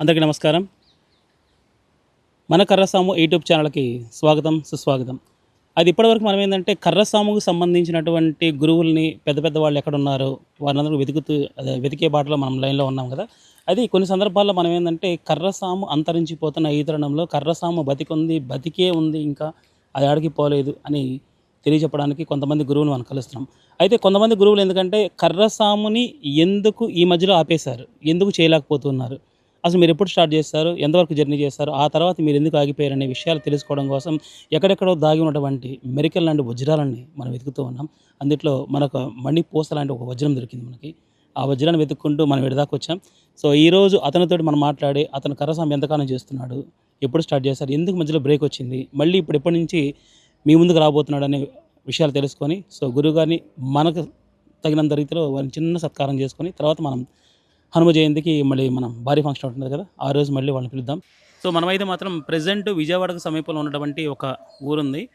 అందరికీ నమస్కారం. మన కర్రసాము యూట్యూబ్ ఛానల్కి స్వాగతం సుస్వాగతం. అది ఇప్పటివరకు మనం ఏంటంటే కర్రసాముకు సంబంధించినటువంటి గురువుల్ని పెద్ద పెద్ద వాళ్ళు ఎక్కడ ఉన్నారు వారందరూ వెతుకుతూ అదే వెతికే బాటలో మనం లైన్లో ఉన్నాం కదా. అది కొన్ని సందర్భాల్లో మనం ఏంటంటే కర్రసాము అంతరించిపోతున్న ఈ తరుణంలో కర్రసాము బతికుంది బతికే ఉంది ఇంకా అది ఆడికి పోలేదు అని తెలియజెప్పడానికి కొంతమంది గురువులు మనం కలుస్తున్నాం. అయితే కొంతమంది గురువులు ఎందుకంటే కర్రసాముని ఎందుకు ఈ మధ్యలో ఆపేశారు? ఎందుకు చేయలేకపోతున్నారు? అసలు మీరు ఎప్పుడు స్టార్ట్ చేస్తారు? ఎంతవరకు జర్నీ చేస్తారు? ఆ తర్వాత మీరు ఎందుకు ఆగిపోయారు అనే విషయాలు తెలుసుకోవడం కోసం ఎక్కడెక్కడో దాగి ఉన్నటువంటి మెరికల్ లాంటి వజ్రాలని మనం వెతుకుతూ ఉన్నాం. అందుట్లో మనకు మణి పూస లాంటి ఒక వజ్రం దొరికింది మనకి. ఆ వజ్రాన్ని వెతుక్కుంటూ మనం విడదాకా వచ్చాం. సో ఈ రోజు అతనితోటి మనం మాట్లాడి అతను కర్రసాము ఎంతకాలం చేస్తున్నాడు? ఎప్పుడు స్టార్ట్ చేస్తారు ఎందుకు మధ్యలో బ్రేక్ వచ్చింది? మళ్ళీ ఇప్పుడు ఎప్పటి నుంచి మీ ముందుకు రాబోతున్నాడు అనే విషయాలు తెలుసుకొని సో గురువుగారిని మనకు తగినంత రీతిలో వారిని చిన్న సత్కారం చేసుకొని తర్వాత మనం హనుమ జయంతికి మళ్ళీ మనం భారీ ఫంక్షన్ ఉంటుంది కదా ఆ రోజు మళ్ళీ వాళ్ళని పిలుద్దాం. సో మనమైతే మాత్రం ప్రజెంట్ విజయవాడకు సమీపంలో ఉన్నటువంటి ఒక ఊరుంది.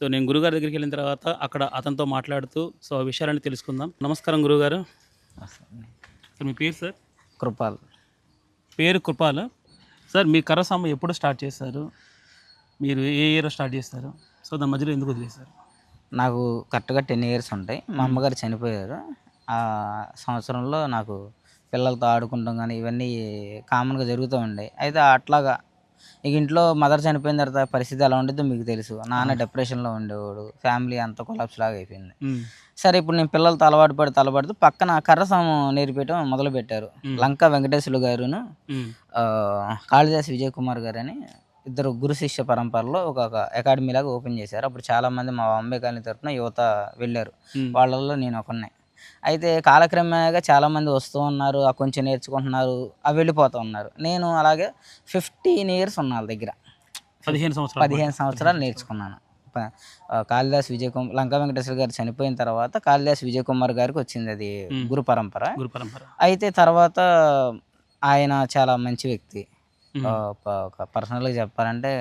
సో నేను గురుగారి దగ్గరికి వెళ్ళిన తర్వాత అక్కడ అతనితో మాట్లాడుతూ సో ఆ విషయాలన్నీ తెలుసుకుందాం. నమస్కారం గురుగారు. సార్ మీ పేరు సార్? కృపాల్. పేరు కృపాల్. సార్ మీ కర్రసామ ఎప్పుడు స్టార్ట్ చేశారు? మీరు ఏ ఇయర్ స్టార్ట్ చేస్తారు సో దాని మధ్యలో ఎందుకు వదిలేశారు? నాకు కరెక్ట్గా టెన్ ఇయర్స్ ఉంటాయి. మా అమ్మగారు చనిపోయారు. ఆ సంవత్సరంలో నాకు పిల్లలతో ఆడుకుంటాం కానీ ఇవన్నీ కామన్గా జరుగుతూ ఉండే. అయితే అట్లాగా ఇక ఇంట్లో మదర్ చనిపోయిన తర్వాత పరిస్థితి ఎలా ఉంటుందో మీకు తెలుసు. నాన్న డిప్రెషన్లో ఉండేవాడు. ఫ్యామిలీ అంతా కొలాప్స్ లాగా అయిపోయింది. సరే ఇప్పుడు నేను పిల్లలతో అలవాటు పడి అలవాడుతూ పక్కన కర్రసాము నేర్పించడం మొదలు పెట్టారు. లంక వెంకటేశ్వరులు గారును. కాళిదాస్ విజయ్ కుమార్ గారు అని ఇద్దరు గురు శిష్య పరంపరలో ఒక అకాడమీ లాగా ఓపెన్ చేశారు. అప్పుడు చాలా మంది మా బాంబే కాలనీ తరఫున యువత వెళ్ళారు. వాళ్ళల్లో నేను ఒకనే అయితే కాలక్రమేణాగా చాలా మంది వస్తూ ఉన్నారు ఆ కొంచెం నేర్చుకుంటున్నారు అవి వెళ్ళిపోతూ ఉన్నారు. నేను అలాగే ఫిఫ్టీన్ ఇయర్స్ ఉన్నా వాళ్ళ దగ్గర. పదిహేను సంవత్సరాలు పదిహేను సంవత్సరాలు నేర్చుకున్నాను. కాళిదాస్ విజయ్ కుమార్ లంకా వెంకటేశ్వర గారు చనిపోయిన తర్వాత కాళిదాస్ విజయ్ కుమార్ గారికి వచ్చింది అది. గురు పరంపర. గురు పరంపర. అయితే తర్వాత ఆయన చాలా మంచి వ్యక్తి. ఒక పర్సనల్గా చెప్పాలంటే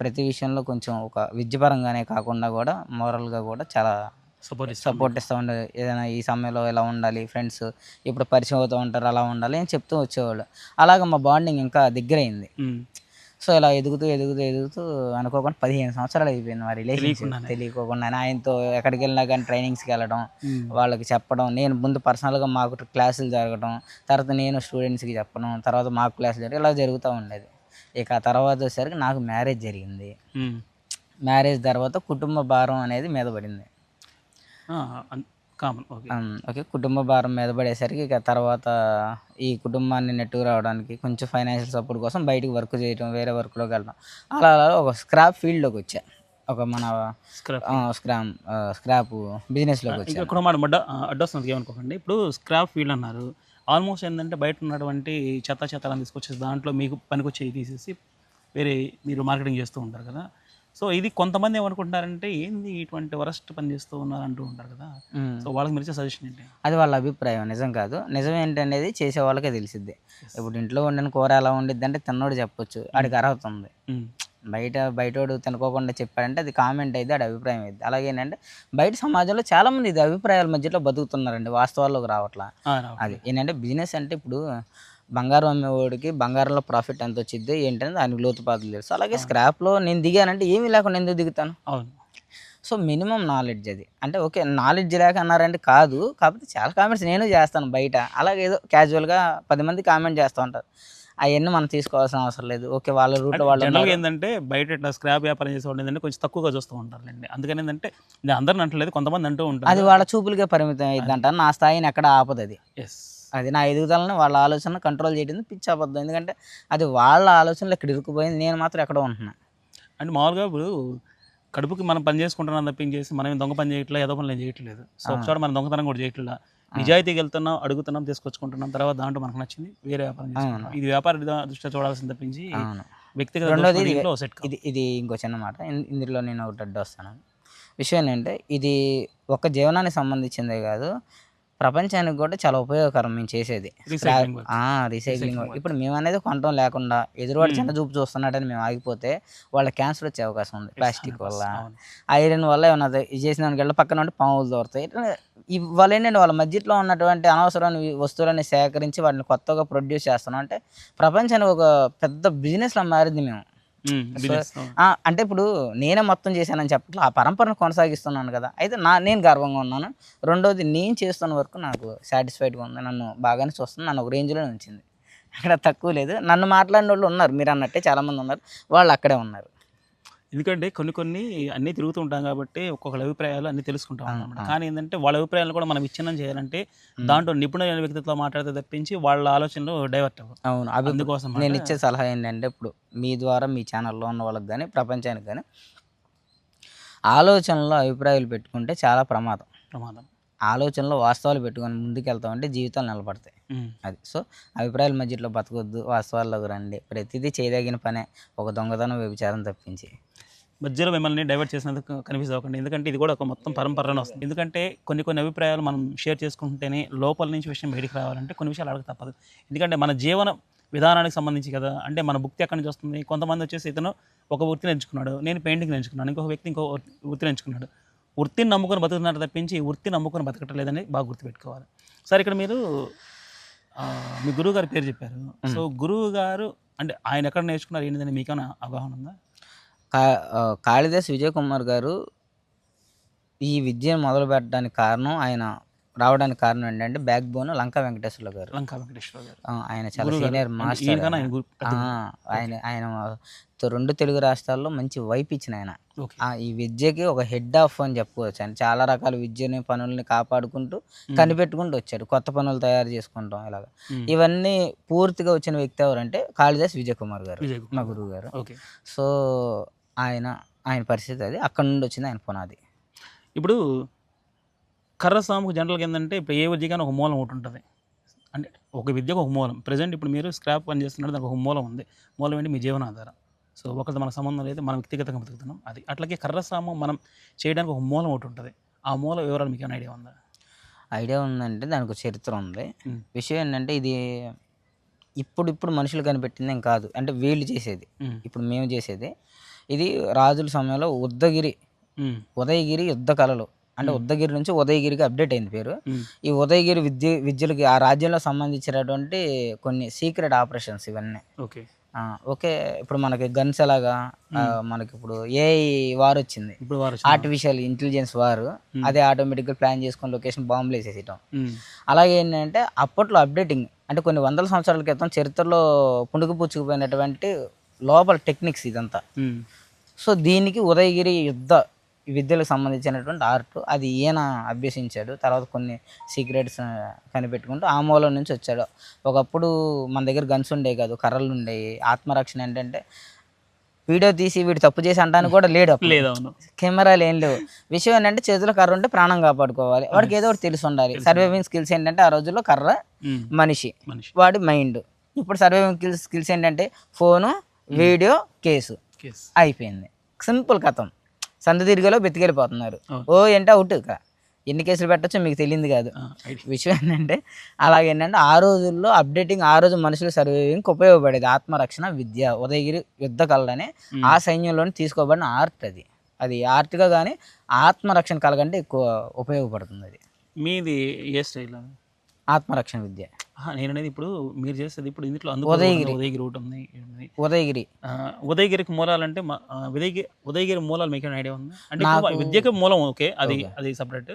ప్రతి విషయంలో కొంచెం ఒక విద్యపరంగానే కాకుండా కూడా మోరల్గా కూడా చాలా సపోర్ట్ ఇస్తాం సపోర్ట్ ఇస్తూ ఉండేది. ఏదైనా ఈ సమయంలో ఎలా ఉండాలి ఫ్రెండ్స్ ఇప్పుడు పరిచయం అవుతూ ఉంటారు అలా ఉండాలి అని చెప్తూ వచ్చేవాళ్ళు. అలాగ మా బాండింగ్ ఇంకా దగ్గరైంది. మ్మ్. సో ఇలా ఎదుగుతూ ఎదుగుతూ ఎదుగుతూ అనుకోకుండా పదిహేను సంవత్సరాలు అయిపోయింది మా తెలియకుండానే. తెలియకోకుండా ఆయనతో ఎక్కడికి వెళ్ళినా కానీ ట్రైనింగ్స్కి వెళ్ళడం మ్మ్. వాళ్ళకి చెప్పడం నేను ముందు పర్సనల్గా మాకు క్లాసులు జరగడం తర్వాత నేను స్టూడెంట్స్కి చెప్పడం తర్వాత మాకు క్లాసులు జరగడం ఇలా జరుగుతూ ఉండేది. ఇక ఆ తర్వాత వచ్చేసరికి నాకు మ్యారేజ్ జరిగింది. మ్యారేజ్ తర్వాత కుటుంబ భారం అనేది మీద పడింది. Common okay. కుటుంబ భారం మీద పడేసరికి ఇక తర్వాత ఈ కుటుంబాన్ని నెట్టుకు రావడానికి కొంచెం ఫైనాన్షియల్ సపోర్ట్ కోసం బయటికి వర్క్ చేయడం వేరే వర్క్లోకి వెళ్ళడం అలా అలా ఒక స్క్రాప్ ఫీల్డ్లోకి వచ్చా. ఒక మన స్క్రాప్ స్క్రామ్ స్క్రాప్ బిజినెస్లోకి వచ్చా. ఇంకా కూడా మాట అడ్డ అడ్డొస్తుంది ఏమనుకోకండి ఇప్పుడు స్క్రాప్ ఫీల్డ్ అన్నారు. ఆల్మోస్ట్ ఏంటంటే బయట ఉన్నటువంటి చెత్త చెత్తలను తీసుకొచ్చేసి దాంట్లో మీకు పనికొచ్చేవి తీసేసి వేరే మీరు మార్కెటింగ్ చేస్తూ ఉంటారు కదా. సో ఇది కొంతమంది ఏమనుకుంటున్నారంటే ఏంది ఇటువంటి వరస్ట్ పని చేస్తూ ఉన్నారు? అంటూ ఉంటారు కదా. సో వాళ్ళకి మీరు సజెషన్ ఏంటి? అది వాళ్ళ అభిప్రాయం నిజం కాదు. నిజం ఏంటనేది చేసే వాళ్ళకే తెలిసిద్ది. ఇప్పుడు ఇంట్లో వండిన కూర ఎలా వండిద్ది అంటే తిన్నోడు చెప్పొచ్చు. ఆడికి అర్హత ఉంది. బయట బయటోడు తినుకోకుండా చెప్పాడంటే అది కామెంట్ అయితే ఆడి అభిప్రాయం అయింది అలాగే ఏంటంటే బయట సమాజంలో చాలా మంది ఇది అభిప్రాయాల మధ్యలో బతుకుతున్నారండి వాస్తవాల్లోకి రావట్లా. అది ఏంటంటే బిజినెస్ అంటే ఇప్పుడు బంగారం అమ్మేవాడికి బంగారంలో ప్రాఫిట్ ఎంత వచ్చింది ఏంటంటే దానికి లోతుపాతులు తెలుసు. అలాగే స్క్రాప్లో నేను దిగానంటే ఏమీ లేకుండా ఎందుకు దిగుతాను? అవును. సో మినిమం నాలెడ్జ్ అది. అంటే ఓకే నాలెడ్జ్ లేక అన్నారంటే కాదు కాకపోతే చాలా కామెంట్స్ నేను చేస్తాను బయట. అలాగే ఏదో క్యాజువల్గా పది మంది కామెంట్ చేస్తూ ఉంటారు. అవన్నీ మనం తీసుకోవాల్సిన అవసరం లేదు. ఓకే వాళ్ళ రూట్లో వాళ్ళు. ఏంటంటే బయట ఇట్లా స్క్రాప్ వ్యాపారం చేసేవాళ్ళు ఏంటంటే కొంచెం తక్కువగా చూస్తూ ఉంటారులేండి. అందుకని ఏంటంటే నేను అందరిని అంటలేదు కొంతమంది అంటూ అది ఉంటారు వాళ్ళ చూపులకే పరిమితం అయిందంట నా స్థాయిని ఎక్కడ ఆపదు అది. ఎస్ అది నా ఎదుగుదలని వాళ్ళ ఆలోచన కంట్రోల్ చేయడం పిచ్చి అబద్ధం. ఎందుకంటే అది వాళ్ళ ఆలోచనలు ఇక్కడ ఇరుక్కుపోయింది నేను మాత్రం ఎక్కడో ఉంటున్నా. అంటే మామూలుగా ఇప్పుడు కడుపుకి మనం పని చేసుకుంటున్నాం తప్పించేసి మనం దొంగ పని చేయట్లేదు ఏదో పని చేయట్లేదు. సో ఒకసారి మనం దొంగతనం కూడా చేయట్లేదు నిజాయితీకి వెళ్తున్నాం అడుగుతున్నాం తీసుకొచ్చుకుంటున్నాం తర్వాత దాంట్లో మనకు నచ్చింది వేరే వ్యాపారం ఇది వ్యాపార దృష్ట్యా చూడాల్సింది తప్పించి వ్యక్తిగత రెండోది ఇది- ఇది ఇంకో చిన్న మాట. ఇందులో నేను ఒకటి అడ్డు వస్తాను. విషయం ఏంటంటే ఇది ఒక జీవనానికి సంబంధించిందే కాదు. ప్రపంచానికి కూడా చాలా ఉపయోగకరం మేము చేసేది. రీసైక్లింగ్. ఇప్పుడు మేము అనేది కొనడం లేకుండా ఎదురువాడు చిన్న చూపు చూస్తున్నాడని మేము ఆగిపోతే వాళ్ళ క్యాన్సర్ వచ్చే అవకాశం ఉంది ప్లాస్టిక్ వల్ల. ఐరన్ వల్ల ఏమన్నా ఇది చేసిన దానికి పక్కన ఉంటే పాములు దొరుకుతాయి ఇట్లా ఇవాళ ఏంటంటే వాళ్ళ మధ్యలో ఉన్నటువంటి అనవసరమైన వస్తువులని సేకరించి వాటిని కొత్తగా ప్రొడ్యూస్ చేస్తున్నాం. అంటే ప్రపంచానికి ఒక పెద్ద బిజినెస్లో మారింది మేము. అంటే ఇప్పుడు నేనే మొత్తం చేశానని చెప్పట్లా ఆ పరంపరను కొనసాగిస్తున్నాను కదా. అయితే నా నేను గర్వంగా ఉన్నాను. రెండోది నేను చేస్తున్న వరకు నాకు సాటిస్ఫైడ్గా ఉంది. నన్ను బాగానే చూస్తుంది. నన్ను ఒక రేంజ్లో ఉంచింది. అక్కడ తక్కువ లేదు. నన్ను మాట్లాడిన వాళ్ళు ఉన్నారు. మీరు అన్నట్టే చాలామంది ఉన్నారు. వాళ్ళు అక్కడే ఉన్నారు. ఎందుకంటే కొన్ని కొన్ని అన్నీ తిరుగుతూ ఉంటాం కాబట్టి ఒక్కొక్కళ్ళ అభిప్రాయాలు అన్ని తెలుసుకుంటాం ఆ. కానీ ఏంటంటే వాళ్ళ అభిప్రాయాలు కూడా మనం విచ్ఛిన్నం చేయాలంటే దాంట్లో నిపుణులైన వ్యక్తితో మాట్లాడితే తప్పించి వాళ్ళ ఆలోచనలు డైవర్ట్ అవ్వవు. అవును. అందుకోసం నేను ఇచ్చే సలహా ఏంటంటే ఇప్పుడు మీ ద్వారా మీ ఛానల్లో ఉన్న వాళ్ళకి కానీ ప్రపంచానికి కానీ ఆలోచనలో అభిప్రాయాలు పెట్టుకుంటే చాలా ప్రమాదం. ప్రమాదం. ఆలోచనలో వాస్తవాలు పెట్టుకొని ముందుకెళ్తామంటే జీవితాలు నిలబడతాయి. అది. సో అభిప్రాయాల మధ్యలో బతకొద్దు వాస్తవాల్లోకి రండి. ప్రతిదీ చేయదగిన పనే ఒక దొంగతనం వ్యభిచారం తప్పించి. మధ్యలో మిమ్మల్ని డైవర్ట్ చేసినందుకు కన్ఫ్యూజ్ అవ్వకండి ఎందుకంటే ఇది కూడా ఒక మొత్తం పరంపరలో వస్తుంది. ఎందుకంటే కొన్ని కొన్ని అభిప్రాయాలు మనం షేర్ చేసుకుంటేనే లోపల నుంచి విషయం బయటికి రావాలంటే కొన్ని విషయాలు అడగ తప్పదు. ఎందుకంటే మన జీవన విధానానికి సంబంధించి కదా అంటే మన భక్తి ఎక్కడి నుంచి వస్తుంది? కొంతమంది వచ్చేసి ఇతను ఒక వృత్తిని ఎంచుకున్నాడు. నేను పెయింటింగ్ ఎంచుకున్నాను. ఇంకొక వ్యక్తి ఇంకో వృత్తిని ఎంచుకున్నాడు. వృత్తిని నమ్ముకొని బతుకుతున్నారు తప్పించి వృత్తిని నమ్ముకొని బతకటం లేదని బాగా గుర్తుపెట్టుకోవాలి. సార్ ఇక్కడ మీరు మీ గురువు గారి పేరు చెప్పారు. సో గురువు గారు అంటే ఆయన ఎక్కడ నేర్చుకున్నారు? ఏంటిదని మీకేమైనా అవగాహన ఉందా? కా కాళిదాస్ విజయ్ కుమార్ గారు ఈ విద్యను మొదలు పెట్టడానికి కారణం ఆయన రావడానికి కారణం ఏంటంటే బ్యాక్ బోన్ లంకా వెంకటేశ్వర్లు గారు. లంకా వెంకటేశ్వర గారు. ఆయన చాలా. సీనియర్ మాస్టర్ ఆయన. ఆయన రెండు తెలుగు రాష్ట్రాల్లో మంచి వైపు ఇచ్చిన ఆయన. ఈ విద్యకి ఒక హెడ్ ఆఫ్ అని చెప్పుకోవచ్చు ఆయన. చాలా రకాల విద్యని పనుల్ని కాపాడుకుంటూ కనిపెట్టుకుంటూ వచ్చాడు. కొత్త పనులు తయారు చేసుకుంటాం ఇలాగ. ఇవన్నీ పూర్తిగా వచ్చిన వ్యక్తి ఎవరంటే కాళిదాస్ విజయ్ కుమార్ గారు మా గురువు గారు. సో ఆయన ఆయన పరిస్థితి అది. అక్కడ నుండి వచ్చింది ఆయన పునాది. ఇప్పుడు కర్ర సాముకు జనరల్గా ఏంటంటే ఇప్పుడు ఏ విద్యకైనా ఒక మూలం ఒకటి ఉంటుంది. అంటే ఒక విద్యకు ఒక మూలం. ప్రజెంట్ ఇప్పుడు మీరు స్క్రాప్ పని చేస్తున్నారు దానికి ఒక మూలం ఉంది. మూలం ఏంటి? మీ జీవనాధారం. సో ఒకరితో మనకు సంబంధం లేదు. మనం వ్యక్తిగతంగా బతుకుతున్నాం. అది అట్లాగే కర్ర సాము మనం చేయడానికి ఒక మూలం ఒకటి ఉంటుంది. ఆ మూల వివరాలు మీకు ఏమైనా ఐడియా ఉందా? ఐడియా ఉందంటే దానికి ఒక చరిత్ర ఉంది. విషయం ఏంటంటే ఇది ఇప్పుడు ఇప్పుడు మనుషులు కనిపెట్టింది ఏం కాదు. అంటే వీళ్ళు చేసేది. ఇప్పుడు మేము చేసేది. ఇది రాజుల సమయంలో ఉద్దగిరి. ఉదయగిరి యుద్ధ కళలు. అంటే ఉద్దగిరి నుంచి ఉదయగిరికి అప్డేట్ అయింది పేరు. ఈ ఉదయగిరి విద్య విద్యలకి ఆ రాజ్యంలో సంబంధించినటువంటి కొన్ని సీక్రెట్ ఆపరేషన్స్ ఇవన్నీ. ఓకే. ఓకే ఇప్పుడు మనకి గన్స్ ఎలాగా? మనకి ఇప్పుడు ఏ వార్ వచ్చింది. ఆర్టిఫిషియల్ ఇంటెలిజెన్స్ వారు అదే ఆటోమేటిక్గా ప్లాన్ చేసుకొని లొకేషన్ బాంబులు వేసేసేయటం. అలాగే ఏంటంటే అప్పట్లో అప్డేటింగ్ అంటే కొన్ని వందల సంవత్సరాల క్రితం చరిత్రలో పుణుకు పుచ్చుకుపోయినటువంటి లోపల టెక్నిక్స్ ఇదంతా. సో దీనికి ఉదయగిరి యుద్ధ విద్యలకు సంబంధించినటువంటి ఆర్ట్ అది ఈయన అభ్యసించాడు. తర్వాత కొన్ని సీక్రెట్స్ కనిపెట్టుకుంటూ ఆ మూలం నుంచి వచ్చాడు. ఒకప్పుడు మన దగ్గర గన్స్ ఉండేవి కాదు కర్రలు ఉండేవి. ఆత్మరక్షణ ఏంటంటే వీడియో తీసి వీడు తప్పు చేసి అంటానికి కూడా లేడు. లేదు అవును. కెమెరాలు ఏం లేవు. విషయం ఏంటంటే చేతిలో కర్ర ఉంటే ప్రాణం కాపాడుకోవాలి. వాడికి ఏదో ఒకటి తెలిసి ఉండాలి. సర్వైవింగ్ స్కిల్స్ ఏంటంటే ఆ రోజుల్లో కర్ర. మనిషి మనిషి. వాడి మైండ్. ఇప్పుడు సర్వైవింగ్ స్కిల్స్ స్కిల్స్ ఏంటంటే ఫోను వీడియో కేస్. అయిపోయింది. సింపుల్ కథం. సందు తిరిగేలో బతికెళ్ళిపోతున్నారు. ఓ ఏంటో అవుట్ ఇక ఎన్ని కేసులు పెట్టచ్చో మీకు తెలియదు కాదు. విషయం ఏంటంటే అలాగేంటంటే ఆ రోజుల్లో అప్డేటింగ్ ఆ రోజు మనుషులు సర్వైవింగ్ ఉపయోగపడేది. ఆత్మరక్షణ విద్య ఉదయగిరి యుద్ధ కళలని ఆ సైన్యంలోని తీసుకోబడిన ఆర్ట్ అది. అది ఆర్ట్గా కానీ ఆత్మరక్షణ కళ కంటే ఎక్కువ ఉపయోగపడుతుంది అది. మీది ఏ స్టైల్ ఆత్మరక్షణ విద్య. నేను అనేది ఇప్పుడు మీరు చేసేది ఇప్పుడు ఇందులో ఉదయగిరి. ఉదయగిరి ఒకటి ఉంది. ఉదయగిరి. ఉదయగిరికి మూలాలంటే ఉదయగిరి ఉదయగిరి మూలాలు మీకు ఐడియా ఉందా? అంటే విద్యకి మూలం ఓకే అది అది సపరేట్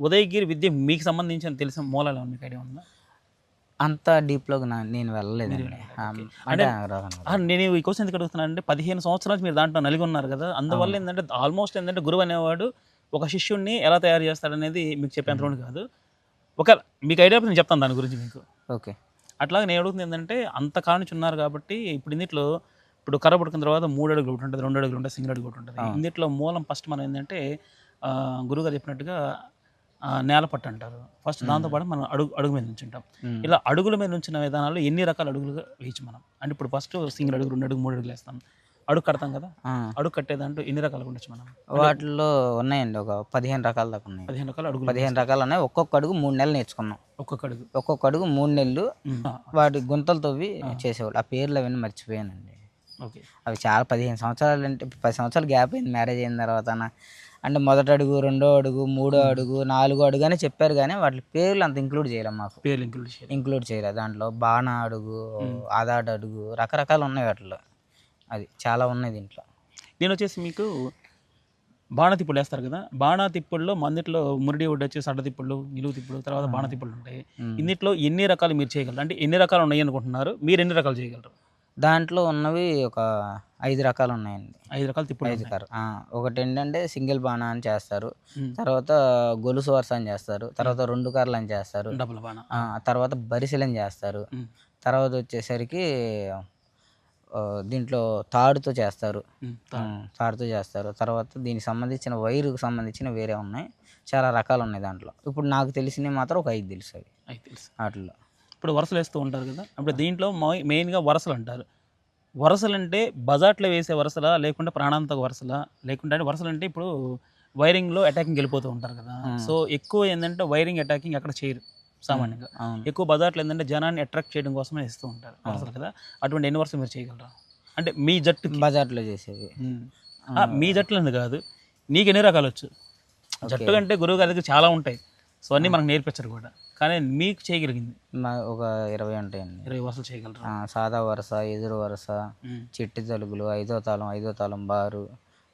ఉదయగిరి విద్య మీకు సంబంధించిన తెలిసిన మూలాలు మీకు ఐడియా ఉందా? అంత డీప్లోకి నేను. ఆ, నేను ఈ క్వశ్చన్ ఎందుకు అడుగుతున్నాను అంటే పదిహేను సంవత్సరాల మీరు దాంట్లో నలిగి ఉన్నారు కదా అందువల్ల ఏంటంటే ఆల్మోస్ట్ ఏంటంటే గురువు అనేవాడు ఒక శిష్యుడిని ఎలా తయారు చేస్తాడనేది మీకు చెప్పేంత కాదు. ఒక మీకు ఐడియా నేను చెప్తాను దాని గురించి మీకు. ఓకే. అట్లాగే నేను అడుగుతుంది ఏంటంటే అంత కాడ నుంచి ఉన్నారు కాబట్టి ఇప్పుడు ఇందులో ఇప్పుడు కర్ర పడుకున్న తర్వాత మూడు అడుగులు ఒకటి ఉంటుంది రెండు అడుగులు ఉంటుంది సింగిల్ అడుగు ఒకటి ఉంటుంది. ఇందులో మూలం ఫస్ట్ మనం ఏంటంటే ఆ, గురువుగారు చెప్పినట్టుగా నేల పట్టు అంటారు. ఫస్ట్ దాంతోపాటు మనం అడుగు అడుగు మీద నుంచుంటాం. ఇలా అడుగుల మీద నుంచిన విధానాలు ఎన్ని రకాల అడుగులుగా వేయచ్చు మనం? అంటే ఇప్పుడు ఫస్ట్ సింగిల్ అడుగు రెండు అడుగు మూడు అడుగులు వేస్తాం. అడుగు కడతాం కదా. అడుగు కట్టేదంటూ ఎన్ని రకాలు ఉండొచ్చు మనం? వాటిలో ఉన్నాయండి ఒక పదిహేను రకాల దాకా ఉన్నాయి. పదిహేను రకాలు అడుగులు పదిహేను రకాలు ఉన్నాయి. ఒక్కొక్క అడుగు మూడు నెలలు నేర్చుకున్నాం. ఒక్కొక్క అడుగు. ఒక్కొక్క అడుగు మూడు నెలలు వాటి గుంతలు తవ్వి చేసేవాళ్ళు. ఆ పేర్లు అవన్నీ మర్చిపోయానండి. ఓకే. అవి చాలా పదిహేను సంవత్సరాలు అంటే పది సంవత్సరాలు గ్యాప్ అయింది మ్యారేజ్ అయిన తర్వాత అంటే మొదటి అడుగు రెండో అడుగు మూడో అడుగు నాలుగో అడుగు అని చెప్పారు కానీ వాటి పేర్లు అంత ఇంక్లూడ్ చేయలేం మాకు. పేర్లు ఇంక్లూడ్ చేయాలి ఇంక్లూడ్ చేయలేదు. దాంట్లో బాణ అడుగు ఆదాడు అడుగు రకరకాలు ఉన్నాయి వాటిలో. అది చాలా ఉన్నాయి దీంట్లో. నేను వచ్చేసి మీకు బాణ తిప్పులు వేస్తారు కదా బాణ తిప్పుల్లో మందిట్లో మురిడి ఒడ్డు వచ్చేసి అడ్డ తిప్పుళ్ళు నిలువు తిప్పులు తర్వాత బాణ తిప్పులు ఉంటాయి. ఇన్నిట్లో ఎన్ని రకాలు మీరు చేయగలరు? అంటే ఎన్ని రకాలు ఉన్నాయి అనుకుంటున్నారు? మీరు ఎన్ని రకాలు చేయగలరు? దాంట్లో ఉన్నవి ఒక ఐదు రకాలు ఉన్నాయండి. ఐదు రకాల తిప్పులు ఐదు. కారు ఒకటి ఏంటంటే సింగిల్ బాణ అని చేస్తారు. తర్వాత గొలుసు వరుస అని చేస్తారు. తర్వాత రెండు కార్లు అని చేస్తారు. డబుల్ బాణ. తర్వాత బరిసెలని చేస్తారు. తర్వాత వచ్చేసరికి దీంట్లో తాడుతో చేస్తారు. తాడుతో చేస్తారు. తర్వాత దీనికి సంబంధించిన వైరుకు సంబంధించిన వేరే ఉన్నాయి. చాలా రకాలు ఉన్నాయి దాంట్లో. ఇప్పుడు నాకు తెలిసినవి మాత్రం ఒక ఐదు తెలుసు అవి. అయితే తెలుసు. వాటిలో ఇప్పుడు వరుసలు వేస్తూ ఉంటారు కదా. అప్పుడు దీంట్లో మై- మెయిన్గా వరుసలు అంటారు. వరుసలు అంటే బజాట్లో వేసే వరుసలా లేకుంటే ప్రాణాంతక వరుసలా లేకుంటే వరుసలు అంటే ఇప్పుడు వైరింగ్లో అటాకింగ్ వెళ్ళిపోతూ ఉంటారు కదా. సో ఎక్కువ ఏంటంటే వైరింగ్ అటాకింగ్ అక్కడ చేయరు. సామాన్యంగా. ఎక్కువ బజార్లో ఏంటంటే జనాన్ని అట్రాక్ట్ చేయడం కోసమే ఇస్తూ ఉంటారు. వరుసలు కదా? అటువంటి ఎన్ని వరుసలు మీరు చేయగలరా? అంటే మీ జట్టుకి. బజార్లో. ఆ, మీ జట్టులని కాదు? నీకు ఎన్ని రకాలు వచ్చు? జట్టు కంటే గురువు గారి దగ్గర చాలా ఉంటాయి. సో అన్నీ మనకు నేర్పించరు కూడా. కానీ మీకు చేయగలిగింది. ఒక ఇరవై ఉంటాయండి ఇరవై వరుసలు చేయగలరా? సాదా వరుస ఎదురు వరుస. చిట్టి తలుగులు ఐదో తాళం ఐదో తాళం బారు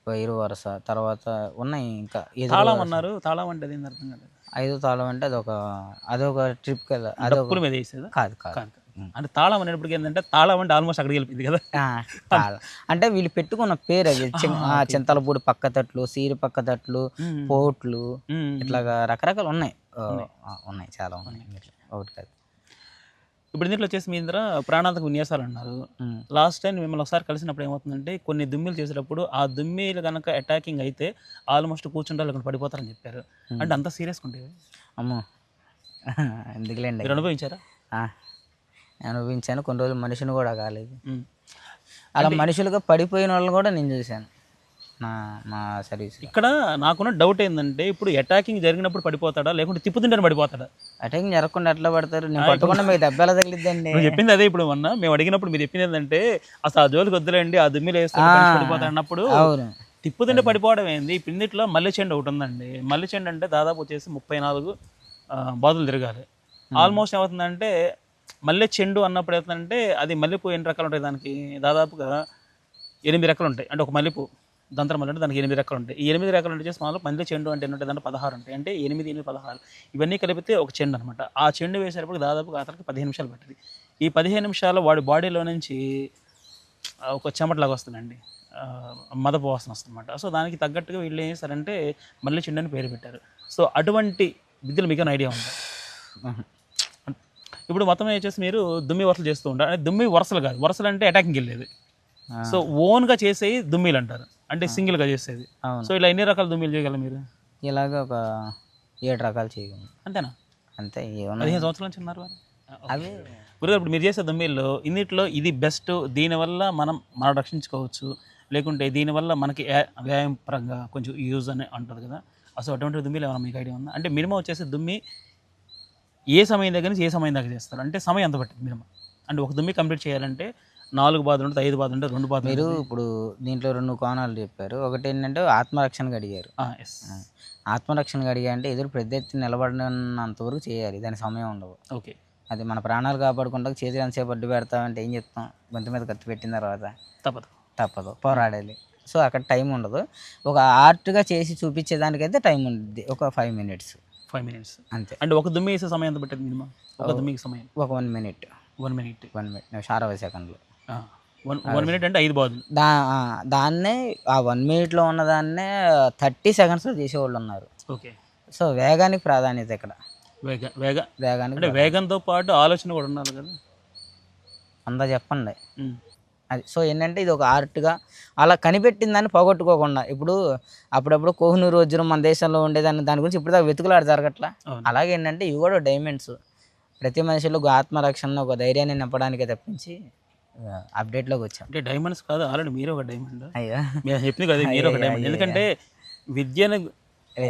వైరు వరుస తర్వాత ఉన్నాయి ఇంకా తాళం. అన్నారు. తాళం అంటే అర్థం కాలేదు. ఐదో తాళం అంటే అదొక అదొక ట్రిప్ కదా. అదొక మీద వేసేదా? కాదు. అంటే తాళం అనేప్పటికీ ఏంటంటే తాళం అంటే ఆల్మోస్ట్ అక్కడికి వెళ్ళిపోయింది కదా. తాళం. అంటే వీళ్ళు పెట్టుకున్న పేరు అది చింతలపూడి పక్క తట్లు సీరి పక్క తట్లు. పోట్లు. ఇట్లాగా రకరకాలు ఉన్నాయి. ఉన్నాయి. చాలా ఉన్నాయి. ఒకటి కాదు. ఇప్పుడు దీంట్లో వచ్చేసి మీ దగ్గర ప్రాణాంతక విన్యాసాలు అన్నారు. లాస్ట్ టైం మిమ్మల్ని ఒకసారి కలిసినప్పుడు ఏమవుతుందంటే కొన్ని దుమ్మిలు చేసేటప్పుడు ఆ దుమ్మిలు కనుక అటాకింగ్ అయితే ఆల్మోస్ట్ కూర్చుంటారు లేకుండా పడిపోతారని చెప్పారు. అంటే అంత సీరియస్గా ఉండేవి? అమ్మో. ఎందుకులేండి? మీరు అనుభవించారా? నేను అనుభవించాను కొన్ని రోజులు మనిషిని కూడా కాలేదు. అలా మనుషులుగా పడిపోయిన వాళ్ళని కూడా నేను చూశాను. నా మా సర్వీస్ ఇక్కడ నాకున్న డౌట్ ఏంటంటే ఇప్పుడు అటాకింగ్ జరిగినప్పుడు పడిపోతాడా? లేకుంటే తిప్పుతుంటే పడిపోతాడా? అటాకింగ్ జరగకుండా ఎట్లా పడతారు? నేను పట్టుకున్న మీకు తగిలిద్దండి. నువ్వు చెప్పింది అదే ఇప్పుడు మొన్న. మేము అడిగినప్పుడు మీరు చెప్పింది ఏంటంటే అసలు ఆ జోలికి వద్దులేండి ఆ దుమ్మిలు వేస్తే పడిపోతాడు అన్నప్పుడు అవును. తిప్పుతుంటే పడిపోవడం ఏంది? ఇందులో మల్లె చెండు ఒకటి ఉందండి. మల్లె చెండు అంటే దాదాపు వచ్చేసి ముప్పై నాలుగు ఆ, బాదులు తిరగాలి. ఆల్మోస్ట్ ఏమవుతుందంటే మల్లె చెండు అన్నప్పుడు ఏమవుతుందంటే అది మల్లెపూ ఎన్ని రకాలు ఉంటాయి దానికి? దాదాపుగా ఎనిమిది రెక్కలు ఉంటాయి. అంటే ఒక మల్లెపూ. దంతర మల్లె అంటే దానికి ఎనిమిది రెక్కలు ఉంటాయి. ఈ ఎనిమిది రెక్కలు అంటే మామూలు మల్లె చెండు అంటే ఏంటంటే దాంట్లో పదహారు ఉంటాయి. అంటే ఎనిమిది ఎనిమిది పదహారు. ఇవన్నీ కలిపితే ఒక చెండు అనమాట ఆ చెండు వేసేటప్పుడు దాదాపుగా అతనికి పదిహేను నిమిషాలు పట్టింది. ఈ పదిహేను నిమిషాలు వాడి బాడీలో నుంచి ఒక చెమటలాగా వస్తుందండి. మదపు వాసన వస్తుందన్నమాట. సో దానికి తగ్గట్టుగా వీళ్ళు ఏం చేస్తారంటే మళ్ళీ చెండని పేరు పెట్టారు. సో అటువంటి విద్యలు మీకు ఐడియా ఉంది. ఇప్పుడు మొత్తం వచ్చేసి మీరు దుమ్మి వరుసలు చేస్తూ ఉంటారు. అంటే దుమ్మి వరుసలు కాదు. వరుసలు అంటే అటాకింగ్ వెళ్ళేది. సో ఓన్గా చేసేవి దుమ్మిలు అంటారు. అంటే సింగిల్గా చేసేది. అవును. సో ఇలా ఎన్ని రకాల దుమ్మిలు చేయగలరు మీరు? ఇలాగ ఒక ఏడు రకాలు చేయగలను అంతేనా? అంతే ఏమన్నా పదిహేను సంవత్సరాల నుంచి ఉన్నారు వారు? అవి గురుగారు ఇప్పుడు మీరు చేసే దుమ్మిల్లో ఇన్నిట్లో ఇది బెస్ట్ దీనివల్ల మనం మనం రక్షించుకోవచ్చు. లేకుంటే దీనివల్ల మనకి వ్యాయామ పరంగా కొంచెం యూజ్ అని అంటుంది కదా. అసలు అటువంటి దుమ్మిలు ఏమైనా మీకు ఐడియా ఉందా? అంటే మినిమం వచ్చేసి దుమ్మి ఏ సమయం దగ్గర నుంచి ఏ సమయం దాకా చేస్తారు? అంటే సమయం ఎంత పట్టింది మినిమం? అంటే ఒక దుమ్మి కంప్లీట్ చేయాలంటే నాలుగు బాధలు ఉంటుంది ఐదు బాధలు ఉంటుంది రెండు బాధలు మీరు ఇప్పుడు దీంట్లో రెండు కోణాలు చెప్పారు. ఒకటి ఏంటంటే ఆత్మరక్షణగా అడిగారు ఎస్ ఆత్మరక్షణగా అడిగా అంటే ఎదురు ప్రత్యర్థి నిలబడినంత వరకు చేయాలి. దాని సమయం ఉండదు. ఓకే. అది మన ప్రాణాలు కాపాడుకుంటా. చేతులు ఎంతసేపు అడ్డు పెడతామంటే ఏం చెప్తాం? గొంతు మీద కత్తి పెట్టిన తర్వాత. తప్పదు. తప్పదు. పోరాడాలి. సో అక్కడ టైం ఉండదు. ఒక ఆర్ట్గా చేసి చూపించేదానికైతే టైం ఉంటుంది ఒక ఫైవ్ మినిట్స్. Five minutes. అంతే. అంటే ఒక దుమ్మి వేసే సమయం ఎంత పట్టింది మినిమం? ఒక దుమ్మికి సమయం. ఒక one minute. One minute. One minute. అరవై సెకండ్లు. వన్ వన్ మినిట్ అంటే ఐదు దా దాన్నే ఆ వన్ మినిట్లో ఉన్నదాన్నే థర్టీ సెకండ్స్లో చేసేవాళ్ళు ఉన్నారు. ఓకే. సో వేగానికి ప్రాధాన్యత ఇక్కడ. వేగ వేగ. వేగానికి అంటే వేగంతో పాటు ఆలోచన కూడా ఉండాలి కదా. అందా చెప్పండి. అది సో ఏంటంటే ఇది ఒక ఆర్ట్గా అలా కనిపెట్టిన దాన్ని పోగొట్టుకోకుండా ఇప్పుడు అప్పుడప్పుడు కోహినూరు వజ్రం మన దేశంలో ఉండేదాన్ని దాని గురించి ఇప్పుడు దాకా వెతుకులాడు జరగట్లా. అలాగే ఏంటంటే ఇవి కూడా డైమండ్స్ ప్రతి మనిషిలో ఒక ఆత్మరక్షణ ఒక ధైర్యాన్ని నింపడానికే తప్పించి అప్డేట్లోకి వచ్చాం. అంటే డైమండ్స్ కాదు ఆల్రెడీ మీరు ఒక డైమండ్ అయ్యో. మీరు చెప్పింది కదా మీరు ఒక డైమండ్ ఎందుకంటే విద్యను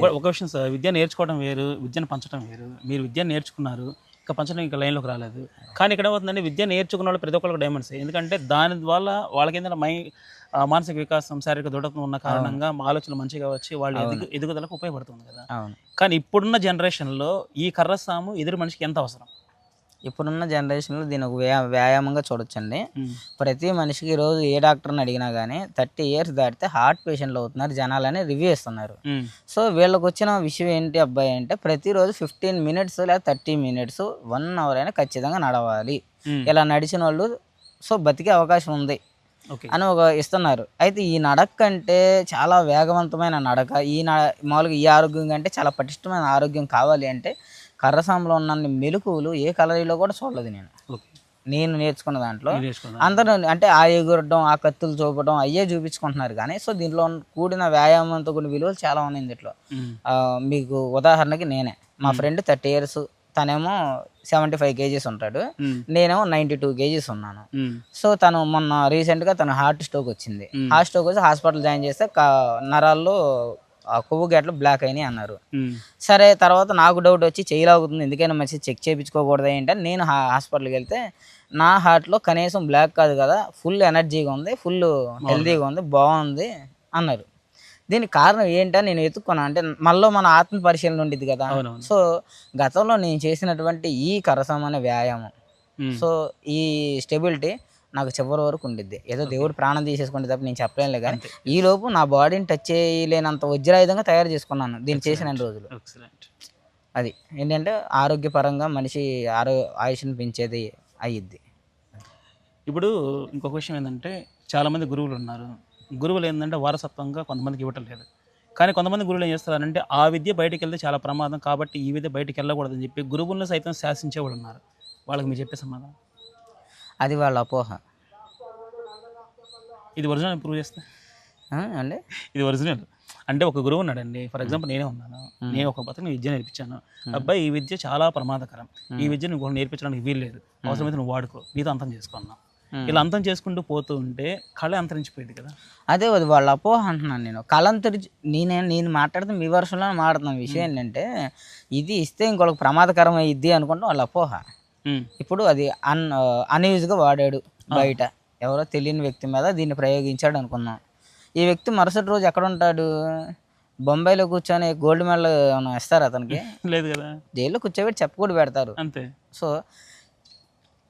ఒక- విషయం సార్ విద్య నేర్చుకోవడం వేరు విద్యను పంచడం వేరు. మీరు విద్య నేర్చుకున్నారు ఇంకా పంచడం ఇంకా లైన్లోకి రాలేదు. కానీ ఇక్కడ ఏమవుతుందంటే విద్య నేర్చుకున్న వాళ్ళు ప్రతి ఒక్కరికి డైమండ్స్ ఎందుకంటే దాని వల్ల వాళ్ళకి ఏంటంటే మై మానసిక వికాసం శారీరక దృఢత్వం ఉన్న కారణంగా మా ఆలోచనలు మంచిగా వచ్చి వాళ్ళ ఎదుగు ఎదుగుదలకు ఉపయోగపడుతుంది కదా. కానీ ఇప్పుడున్న జనరేషన్లో ఈ కర్రసాము ఎదురు మనిషికి ఎంత అవసరం? ఇప్పుడున్న జనరేషన్లో దీని ఒక వ్యా వ్యాయామంగా చూడొచ్చండి. ప్రతి మనిషికి ఈరోజు ఏ డాక్టర్ని అడిగినా కానీ థర్టీ ఇయర్స్ దాటితే హార్ట్ పేషెంట్లు అవుతున్నారు జనాలని రివ్యూ ఇస్తున్నారు. సో వీళ్ళకి వచ్చిన విషయం ఏంటి అబ్బాయి అంటే ప్రతిరోజు ఫిఫ్టీన్ మినిట్స్ లేదా థర్టీ మినిట్స్ వన్ అవర్ అయినా ఖచ్చితంగా నడవాలి. ఇలా నడిచిన వాళ్ళు సో బతికే అవకాశం ఉంది ఓకే అని ఒక ఇస్తున్నారు అయితే ఈ నడక కంటే చాలా వేగవంతమైన నడక ఈ మామూలుగా ఈ ఆరోగ్యం కంటే చాలా పటిష్టమైన ఆరోగ్యం కావాలి అంటే కర్రసాంలో ఉన్న మెలకువలు ఏ కలరీలో కూడా చూడలేదు నేను. నేను నేర్చుకున్న దాంట్లో. అందరూ అంటే ఆ ఎగురడం ఆ కత్తులు చూపడం అయ్యే చూపించుకుంటున్నారు కానీ సో దీంట్లో కూడిన వ్యాయామంతో కూడిన విలువలు చాలా ఉన్నాయి దీంట్లో మీకు ఉదాహరణకి నేనే. మా ఫ్రెండ్ థర్టీ ఇయర్స్ తనేమో సెవెంటీ ఫైవ్ కేజీస్ ఉంటాడు. నేనేమో నైంటీ టూ కేజీస్ ఉన్నాను. సో తను మొన్న రీసెంట్గా తను హార్ట్ స్ట్రోక్ వచ్చింది. హార్ట్ స్ట్రోక్ వచ్చి హాస్పిటల్ జాయిన్ చేస్తే నరాల్లో ఆ కొవ్వు గేట్లు బ్లాక్ అయినాయి అన్నారు. సరే తర్వాత నాకు డౌట్ వచ్చి చేయలాగుతుంది ఎందుకైనా మంచి చెక్ చేయించుకోకూడదు ఏంటంటే నేను హాస్పిటల్కి వెళ్తే నా హార్ట్లో కనీసం బ్లాక్ కాదు కదా ఫుల్ ఎనర్జీగా ఉంది ఫుల్ హెల్తీగా ఉంది బాగుంది అన్నారు. దీనికి కారణం ఏంటని నేను ఎత్తుక్కున్నా అంటే మళ్ళీ మన ఆత్మ పరిశీలన ఉండేది కదా. సో గతంలో నేను చేసినటువంటి ఈ కరసం అనే వ్యాయామం. సో ఈ స్టెబిలిటీ నాకు చివరి వరకు ఉండిద్ది. ఏదో దేవుడు ప్రాణం తీసేసుకుంటే తప్ప నేను చెప్పలేనులే కానీ ఈ లోపు నా బాడీని టచ్ చేయలేనంత వజ్రాయుధంగా తయారు చేసుకున్నాను. దీన్ని చేసిన రోజులు? అది. ఏంటంటే ఆరోగ్యపరంగా మనిషి ఆరో ఆయుష్ని పెంచేది అయ్యిద్ది. ఇప్పుడు ఇంకొక విషయం ఏంటంటే చాలామంది గురువులు ఉన్నారు. గురువులు ఏంటంటే వారసత్వంగా కొంతమందికి ఇవ్వటం లేదు. కానీ కొంతమంది గురువులు ఏం చేస్తారంటే ఆ విద్య బయటికి వెళ్తే చాలా ప్రమాదం కాబట్టి ఈ విద్య బయటికి వెళ్ళకూడదని చెప్పి గురువులను సైతం శాసించేవాడు ఉన్నారు. వాళ్ళకి మీరు చెప్పే సమాధానం? అది వాళ్ళ అపోహ. ఇది ఒరిజినల్ ప్రూవ్ చేస్తే? అండి? ఇది ఒరిజినల్. అంటే ఒక గురువు ఉన్నాడండి. ఫర్ ఎగ్జాంపుల్ నేనే ఉన్నాను. నేను ఒక బతకు విద్య నేర్పించాను. అబ్బాయి ఈ విద్య చాలా ప్రమాదకరం. ఈ విద్య నువ్వు నేర్పించడానికి వీలు లేదు అవసరమైతే నువ్వు వాడుకో. నీతో అంతం చేసుకున్నావు ఇలా అంతం చేసుకుంటూ పోతూ ఉంటే కళ అంతరించిపోయింది కదా? అదే అది వాళ్ళ అపోహ అంటున్నాను నేను. కలంతరి నేనే నేను మాట్లాడితే మీ వర్షంలో మాట్లాడుతున్న విషయం ఏంటంటే ఇది ఇస్తే ఇంకొకరికి ప్రమాదకరం అయ్యిద్ది అనుకుంటే వాళ్ళ అపోహ. ఇప్పుడు అది అన్ అన్యూజ్గా వాడాడు బయట. ఎవరో తెలియని వ్యక్తి మీద దీన్ని ప్రయోగించాడు అనుకుందాం. ఈ వ్యక్తి మరుసటి రోజు ఎక్కడ ఉంటాడు? బొంబాయిలో కూర్చొని గోల్డ్ మెడల్ ఏమైనా ఇస్తారు అతనికి? లేదు కదా. జైల్లో కూర్చోబెట్టి చెప్పకూడదు పెడతారు. అంతే. సో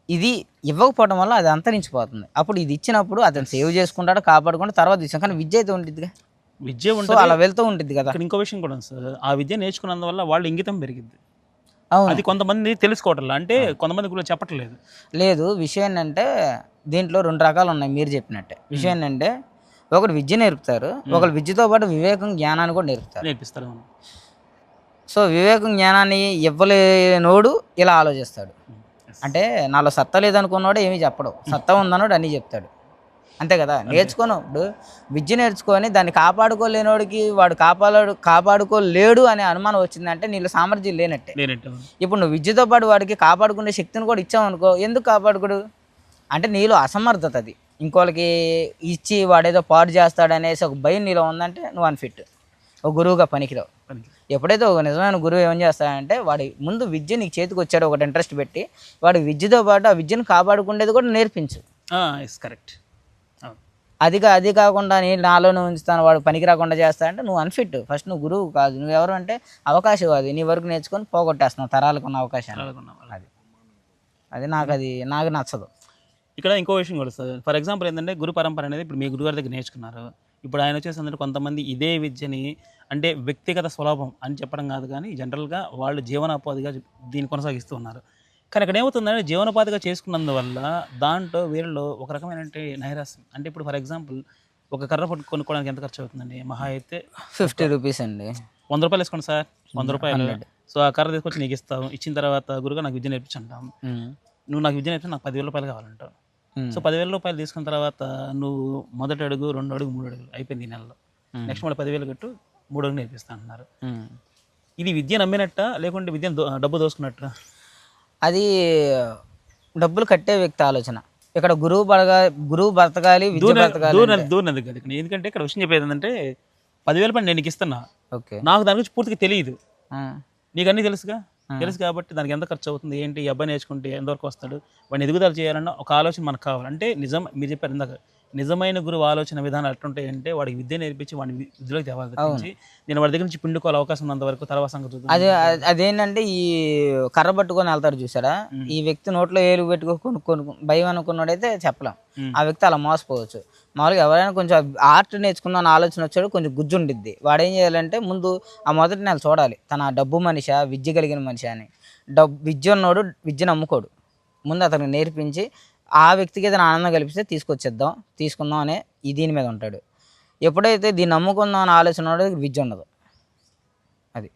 ఇది ఇవ్వకపోవడం వల్ల అది అంతరించిపోతుంది. అప్పుడు ఇది ఇచ్చినప్పుడు అతను సేవ్ చేసుకుంటాడు కాపాడుకుంటే తర్వాత ఇచ్చాం. కానీ విద్య అయితే ఉండిద్దిగా. విద్య ఉంటుంది. అలా వెళ్తూ ఉంటుంది కదా. ఇంకో విషయం కూడా సార్. ఆ విద్య నేర్చుకున్నందువల్ల వాళ్ళు ఇంగితం పెరిగింది అది కొంతమంది తెలుసుకోవట్లేదు. అంటే కొంతమంది కూడా చెప్పట్లేదు. లేదు విషయం ఏంటంటే దీంట్లో రెండు రకాలు ఉన్నాయి మీరు చెప్పినట్టే. విషయం ఏంటంటే ఒకరు విద్య నేర్పుతారు ఒకరు విద్యతో పాటు వివేకం జ్ఞానాన్ని కూడా నేర్పుతారు. నేర్పిస్తారు. సో వివేకం జ్ఞానాన్ని ఇవ్వలేనోడు ఇలా ఆలోచిస్తాడు. అంటే నాలో సత్తా లేదనుకున్నవాడు ఏమీ చెప్పడు. సత్తా ఉందన్నాడు అన్నీ చెప్తాడు. అంతే కదా? నేర్చుకోను. ఇప్పుడు విద్య నేర్చుకొని దాన్ని కాపాడుకోలేనోడికి వాడు కాపాడు కాపాడుకోలేడు అనే అనుమానం వచ్చిందంటే నీళ్ళు సామర్థ్యం లేనట్టే. ఇప్పుడు నువ్వు విద్యతో పాటు వాడికి కాపాడుకునే శక్తిని కూడా ఇచ్చావు అనుకో ఎందుకు కాపాడుకోడు? అంటే నీలో అసమర్థత అది. ఇంకోళ్ళకి ఇచ్చి వాడేదో పాడు చేస్తాడనేసి ఒక భయం నీలో ఉందంటే నువ్వు అన్ఫిట్ ఒక గురువుగా పనికిరావు. పనికి. ఎప్పుడైతే ఒక నిజమైన గురువు ఏం చేస్తాడంటే వాడి ముందు విద్య నీకు చేతికి వచ్చాడు ఒకటి ఇంట్రెస్ట్ పెట్టి వాడి విద్యతో పాటు ఆ విద్యను కాపాడుకునేది కూడా నేర్పించు. కరెక్ట్. అది కా- అది కాకుండా నేను నాలోనే ఉంచుతాను వాడు పనికి రాకుండా చేస్తా అంటే నువ్వు అన్ఫిట్ ఫస్ట్ నువ్వు గురువు కాదు. నువ్వు ఎవరు అంటే అవకాశవాది. నీ వరకు నేర్చుకొని పోగొట్టేస్తున్నావు తరాలకు ఉన్న అవకాశాన్ని. అలాగున్న వాళ్ళు. అది. అది నాకు అది నాకు నచ్చదు. ఇక్కడ ఇంకో విషయం కూడా సార్ ఫర్ ఎగ్జాంపుల్ ఏంటంటే గురు పరంపర అనేది ఇప్పుడు మీ గురుగారి దగ్గర నేర్చుకున్నారు. ఇప్పుడు ఆయన వచ్చేసి అందరూ కొంతమంది ఇదే విద్యని అంటే వ్యక్తిగత స్వలాభం అని చెప్పడం కాదు కానీ జనరల్గా వాళ్ళు జీవనోపాధిగా దీన్ని కొనసాగిస్తూ ఉన్నారు. కానీ ఇక్కడ ఏమవుతుందంటే జీవనోపాధిగా చేసుకున్నందువల్ల దాంట్లో వీరిలో ఒక రకమైన నైరాశ్యం. అంటే ఇప్పుడు ఫర్ ఎగ్జాంపుల్ ఒక కర్ర పట్టు కొనుక్కోవడానికి ఎంత ఖర్చు అవుతుందండి? మహా అయితే ఫిఫ్టీ రూపీస్ అండి. వంద రూపాయలు వేసుకోండి సార్. వంద రూపాయలు. సో ఆ కర్ర తీసుకొచ్చి నీకు ఇస్తాం. ఇచ్చిన తర్వాత గురుగా నాకు విద్య నేర్పించంటాం. నువ్వు నాకు విద్య నేర్పించి నాకు పదివేల రూపాయలు కావాలంటావు. సో పదివేల రూపాయలు తీసుకున్న తర్వాత నువ్వు మొదటి అడుగు రెండు అడుగు మూడు అడుగులు అయిపోయింది ఈ నెలలో. నెక్స్ట్ మళ్ళీ పదివేలు కట్టు మూడు అడుగు నేర్పిస్తా అంటున్నారు. ఉమ్. ఇది విద్య నమ్మినట్ట? లేకుంటే విద్యను డబ్బు దోసుకున్నట్ట? అది డబ్బులు కట్టే వ్యక్తి ఆలోచన. ఇక్కడ గురువు బతగా గురువు బ్రతకాలి విద్య దూరం బ్రతకాలి దూరం అంటే- దూరం ఎందుకు ఇక్కడ. ఎందుకంటే ఇక్కడ విషయం చెప్పేది ఏంటంటే పదివేల పని నేను ఇస్తున్నా. ఓకే. నాకు దాని గురించి పూర్తిగా తెలియదు. నీకు అన్నీ తెలుసుగా? తెలుసు కాబట్టి దానికి ఎంత ఖర్చు అవుతుంది ఏంటి ఈ అబ్బాయి నేర్చుకుంటే ఎంతవరకు వస్తాడు? వాడిని ఎదుగుదల చేయాలన్న ఒక ఆలోచన మనకు కావాలి. అంటే నిజం మీరు చెప్పారు ఇందాక నిజమైన గురువు ఆలోచన విధానాలు ఎట్లుంటాయి అంటే వాడికి విద్య నేర్పించి వాడిని విద్యలోకి తేవాలి నేను వాడి దగ్గర నుంచి పిండుకోవాలి అవకాశం ఉన్నంత వరకు తర్వాత సంగతి. అదే అదేంటంటే ఈ కర్ర పట్టుకొని వెళ్తారు చూసారా? ఈ వ్యక్తి నోట్లో ఏలు పెట్టుకో కొనుక్కొని భయం అనుకున్నాడైతే చెప్పలేం. ఆ వ్యక్తి అలా మోసపోవచ్చు. మామూలుగా ఎవరైనా కొంచెం ఆర్ట్ నేర్చుకుందాం ఆలోచన వచ్చాడు కొంచెం గుజ్జు ఉండిద్ది వాడు ఏం చేయాలంటే ముందు ఆ మొదటి నెల చూడాలి. తన డబ్బు మనిషి విద్య కలిగిన మనిషి అని. డబ్బు విద్య ఉన్నోడు విద్యను అమ్ముకోడు ముందు అతనికి నేర్పించి ఆ వ్యక్తికి ఏదైనా ఆనందం కల్పిస్తే తీసుకొచ్చేద్దాం తీసుకుందాం అనే ఈ దీని మీద ఉంటాడు. ఎప్పుడైతే దీన్ని నమ్ముకుందాం అని ఆలోచన విద్య ఉండదు. అది.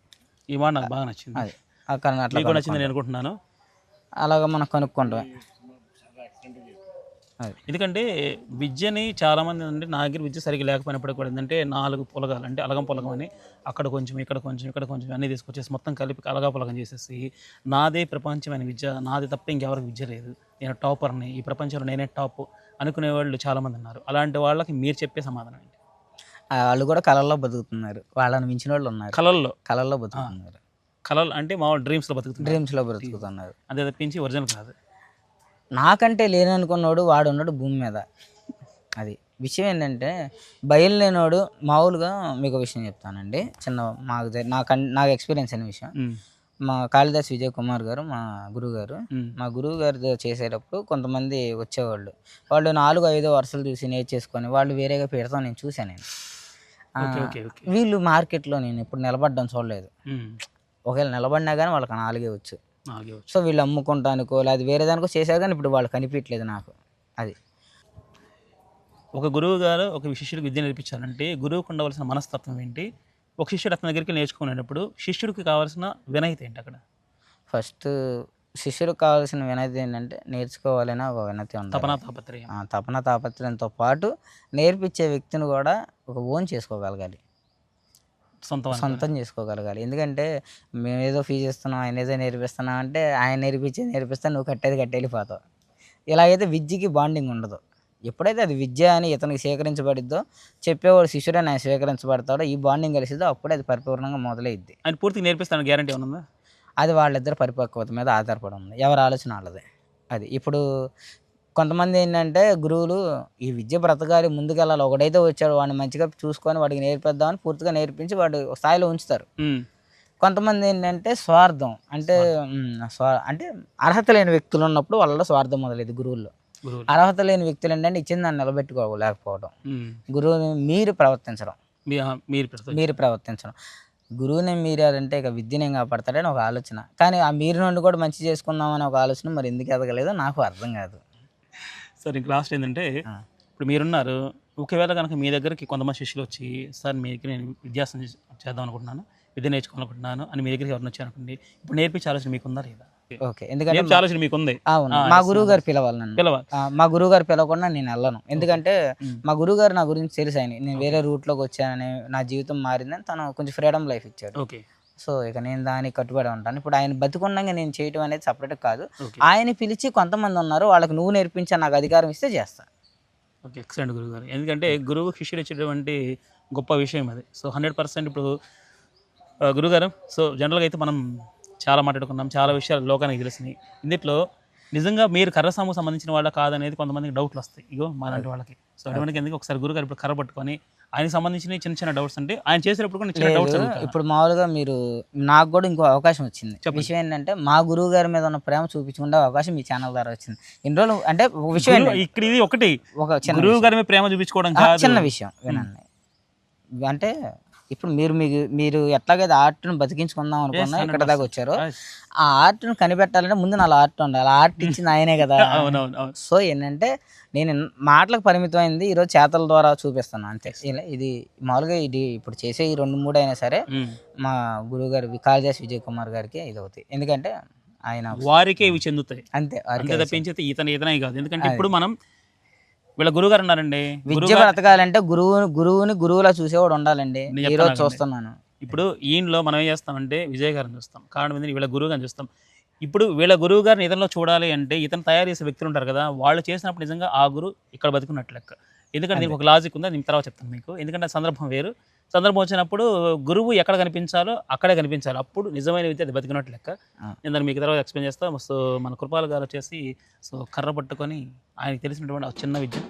ఈ మాట నాకు బాగా నచ్చింది. అది. అక్కడ అట్లా నచ్చింది నేను అనుకుంటున్నాను. అలాగ మనం కనుక్కుంటాం. అది. ఎందుకంటే విద్యని చాలా మంది అంటే నా దగ్గర విద్య సరిగ్గా లేకపోయినప్పుడు కూడా ఏంటంటే నాలుగు పొలగాలు అంటే అలగం పొలగం అని అక్కడ కొంచెం ఇక్కడ కొంచెం ఇక్కడ కొంచెం అన్నీ తీసుకొచ్చేసి మొత్తం కలిపి అలగా పొలగం చేసేసి నాదే ప్రపంచమైన విద్య నాది తప్ప ఇంకెవరికి విద్య లేదు. నేను టాపర్ని ఈ ప్రపంచంలో నేనే టాప్ అనుకునే వాళ్ళు చాలా మంది ఉన్నారు. అలాంటి వాళ్ళకి మీరు చెప్పే సమాధానం ఏంటి? వాళ్ళు కూడా కళల్లో బతుకుతున్నారు. వాళ్ళని మించిన వాళ్ళు ఉన్నారు. కళల్లో కళల్లో బతుకుతున్నారు. కళలు అంటే మా డ్రీమ్స్లో బతుకుతున్నారు. డ్రీమ్స్లో బ్రతుకుతున్నారు అంతే తప్పించి ఒరిజినల్ కాదు. నాకంటే లేని అనుకున్నోడు వాడు ఉన్నాడు భూమి మీద. అది విషయం ఏంటంటే బయలులేనోడు మామూలుగా మీకు విషయం చెప్తానండి. చిన్న మాకు నాకు నాకు ఎక్స్పీరియన్స్ అయిన విషయం. మా కాళిదాస్ విజయ్ కుమార్ గారు మా గురువు గారు మా గురువు గారు చేసేటప్పుడు కొంతమంది వచ్చేవాళ్ళు. వాళ్ళు నాలుగు ఐదు వరుసలు చూసి నేర్చేసుకొని వాళ్ళు వేరేగా పెడతాం నేను చూశాను నేను. వీళ్ళు మార్కెట్లో నేను ఇప్పుడు నిలబడ్డం చూడలేదు. ఒకవేళ నిలబడినా కానీ వాళ్ళకి నాలుగే వచ్చు. సో వీళ్ళు అమ్ముకుంటానికో లేదా వేరే దానికో చేశారు కానీ ఇప్పుడు వాళ్ళు కనిపించట్లేదు నాకు. అది. ఒక గురువు గారు ఒక శిష్యుడికి విద్య నేర్పించాలంటే గురువుకు ఉండవలసిన మనస్తత్వం ఏంటి? ఒక శిష్యుడు అతని దగ్గరికి నేర్చుకునేటప్పుడు శిష్యుడికి కావాల్సిన వినయత ఏంటి అక్కడ? ఫస్ట్ శిష్యుడికి కావాల్సిన వినతి ఏంటంటే నేర్చుకోవాలని ఒక వినతి ఉంది తపన తాపత్రయం. ఆ, తపన తాపత్రయంతో పాటు నేర్పించే వ్యక్తిని కూడా ఒక ఓన్ చేసుకోగలగాలి. సొంతం. సొంతం చేసుకోగలగాలి. ఎందుకంటే మేము ఏదో ఫీజు ఇస్తున్నాం ఆయన ఏదో నేర్పిస్తున్నాం అంటే ఆయన నేర్పించి నేర్పిస్తే నువ్వు కట్టేది కట్టి వెళ్ళిపోతావు ఇలాగైతే విద్యకి బాండింగ్ ఉండదు. ఎప్పుడైతే అది విద్య అని ఇతనికి స్వీకరించబడిద్దో చెప్పేవాడు శిష్యుడని ఆయన స్వీకరించబడతాడో ఈ బాండింగ్ కలిసిద్దో అప్పుడే అది పరిపూర్ణంగా మొదలైద్ది. ఆయన పూర్తిగా నేర్పిస్తాను గ్యారంటీ ఉందా? అది వాళ్ళిద్దరు పరిపక్వత మీద ఆధారపడి ఉంది. ఎవరి ఆలోచన వాళ్ళదే. అది ఇప్పుడు కొంతమంది ఏంటంటే గురువులు ఈ విద్య బ్రతకాలి ముందుకెళ్ళాలి ఒకడైతే వచ్చాడు వాడిని మంచిగా చూసుకొని వాడికి నేర్పిద్దామని పూర్తిగా నేర్పించి వాడు స్థాయిలో ఉంచుతారు. కొంతమంది ఏంటంటే స్వార్థం అంటే స్వా అంటే అర్హత లేని వ్యక్తులు ఉన్నప్పుడు వాళ్ళలో స్వార్థం మొదలైంది గురువుల్లో. గురువులు అర్హత లేని వ్యక్తులు ఏంటంటే ఇచ్చింది దాన్ని నిలబెట్టుకోలేకపోవడం గురువుని మీరు ప్రవర్తించడం. మీరు ప్రవర్తించడం. గురువుని మీరారంటే ఇక విద్యను ఏం కాపాడతాడని ఒక ఆలోచన. కానీ ఆ మీరు నుండి కూడా మంచి చేసుకుందామని ఒక ఆలోచన మరి ఎందుకు ఎదగలేదో నాకు అర్థం కాదు. సార్ ఇంక లాస్ట్ ఏంటంటే. ఇప్పుడు మీరున్నారు. ఒకవేళ కనుక మీ దగ్గరికి కొంతమంది శిష్యులు వచ్చి సార్ మీ దగ్గర నేను విద్యాసనం చేస్- చేద్దాం అనుకుంటున్నాను విద్య నేర్చుకోవాలనుకుంటున్నాను అని మీ దగ్గరికి ఎవరిని వచ్చారనుకోండి ఇప్పుడు నేర్పించే ఆలోచన మీకుందా లేదా? ఓకే. ఎందుకంటే ఆలోచన అవును. ఆ, మా గురువు గారు పిలవాలి నన్ను. పిలవాలి. మా గురువు గారు పిలవకుండా నేను వెళ్ళను. ఎందుకంటే. మా గురువు గారు నా గురించి తెలుసు ఆయన. నేను వేరే రూట్లోకి వచ్చానని నా జీవితం మారిందని తను కొంచెం ఫ్రీడమ్ లైఫ్ ఇచ్చాడు. ఓకే. సో ఇక నేను దానికి కట్టుబడి ఉంటాను. ఇప్పుడు ఆయన బతికుండగా నేను చేయటం అనేది సపరేట్ కాదు. ఆయన పిలిచి కొంతమంది ఉన్నారు. వాళ్ళకి నువ్వు నేర్పించా నాకు అధికారం ఇస్తే చేస్తా. ఓకే. ఎక్సలెంట్ గురువు గారు. ఎందుకంటే గురువు శిష్యుడు ఇచ్చేటువంటి గొప్ప విషయం అది. సో హండ్రెడ్ పర్సెంట్ ఇప్పుడు గురుగారు సో జనరల్గా అయితే మనం చాలా మాట్లాడుకున్నాం చాలా విషయాలు లోకానికి తెలిసినాయి. ఇందులో నిజంగా మీరు కర్ర సాముకు సంబంధించిన వాళ్ళ కాదనేది కొంతమందికి డౌట్లు వస్తాయి. ఇగో మాలాంటి వాళ్ళకి. సో అటువంటి ఎందుకు? ఒకసారి గురుగారు ఇప్పుడు కర్ర పట్టుకొని ఆయనకి సంబంధించిన చిన్న చిన్న డౌట్స్ అంటే ఆయన చేసేటప్పుడు కూడా చిన్న డౌట్స్ ఇప్పుడు మామూలుగా మీరు నాకు కూడా ఇంకో అవకాశం వచ్చింది. విషయం ఏంటంటే మా గురువు గారి మీద ఉన్న ప్రేమ చూపించుకునే అవకాశం మీ ఛానల్ ద్వారా వచ్చింది. ఇన్ని రోజులు అంటే ఒక విషయం ఇక్కడ ఇది ఒకటి. ఒక చిన్న గురువు గారి మీద ప్రేమ చూపించుకోవడం చిన్న విషయం వినండి. అంటే ఇప్పుడు మీరు మీకు మీరు ఎట్లాగైతే ఆర్ట్ను బతికించుకుందాం అనుకున్నా ఇక్కడ దాకా వచ్చారో. ఆ ఆర్ట్ను కనిపెట్టాలంటే ముందు నా ఆర్ట్ ఉండాలి. ఆర్ట్ ఇచ్చింది ఆయనే కదా. సో ఏంటంటే నేను మాటలకు పరిమితమైంది ఈరోజు చేతల ద్వారా చూపిస్తాను అంతే. ఇది మామూలుగా ఇది ఇప్పుడు చేసే ఈ రెండు మూడు అయినా సరే ఉమ్. మా గురువు గారు కాళిదాస్ విజయ్ కుమార్ గారికి ఇది అవుతాయి. ఎందుకంటే ఆయన వారికే ఇవి చెందుతాయి. అంతే ఇతనే కాదు. ఎందుకంటే ఇప్పుడు మనం వీళ్ళ గురువు గారు ఉన్నారండి. విద్య బ్రతకాలంటే గురువు గురువుని గురువులా చూసేవాడు ఉండాలండి. ఈరోజు చెప్తాను చూస్తున్నాను. ఇప్పుడు ఈయనలో మనం ఏం చేస్తామంటే విజయ్ గారిని చూస్తాం. కారణం ఏంటంటే వీళ్ళ గురువు గారిని చూస్తాం. ఇప్పుడు వీళ్ళ గురువు గారిని ఇతనిలో చూడాలి అంటే ఇతను తయారు చేసే వ్యక్తులు ఉంటారు కదా వాళ్ళు చేసినప్పుడు నిజంగా ఆ గురువు ఇక్కడ బతుకున్నట్లు లెక్క. ఎందుకంటే దీనికి ఒక లాజిక్ ఉంది? నేను తర్వాత చెప్తాను మీకు. ఎందుకంటే సందర్భం వేరు. సందర్భం వచ్చినప్పుడు గురువు ఎక్కడ కనిపించాలో అక్కడే కనిపించాలి. అప్పుడు నిజమైన విద్య అది బతికినట్లు లెక్క. నేను దాన్ని మీకు తర్వాత ఎక్స్ప్లెయిన్ చేస్తాను సో మన కృపాల్ గారు వచ్చేసి సో కర్ర పట్టుకొని ఆయనకి తెలిసినటువంటి ఆ చిన్న విద్య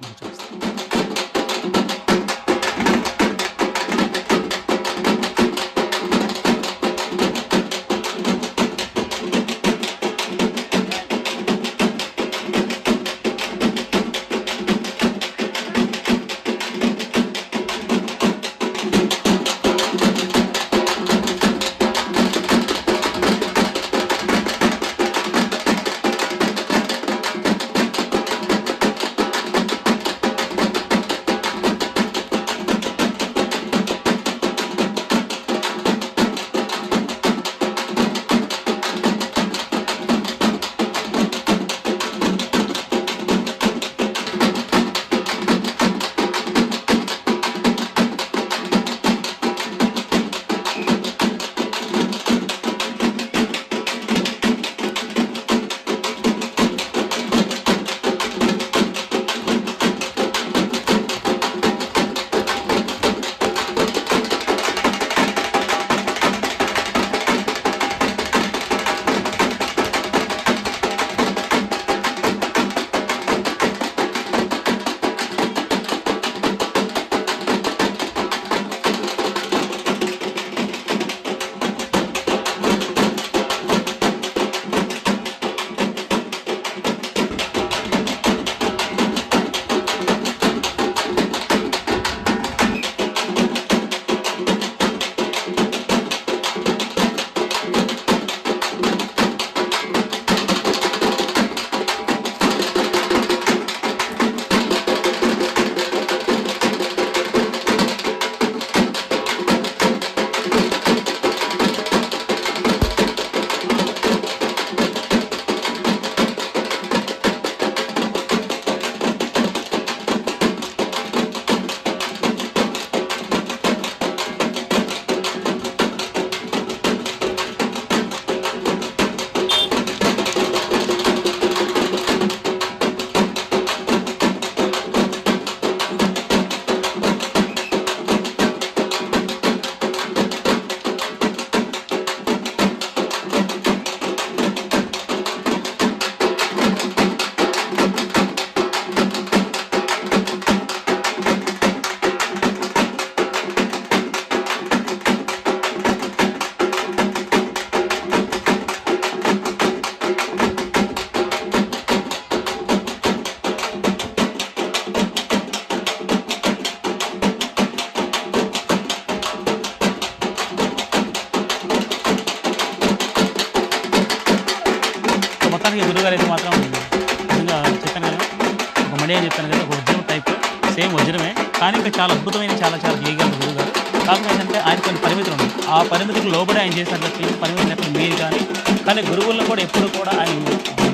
లోబడి ఆయన చేసినట్లయితే పని ఎక్కడ మీరు కానీ కానీ గురువులను కూడా ఎప్పుడు కూడా ఆయన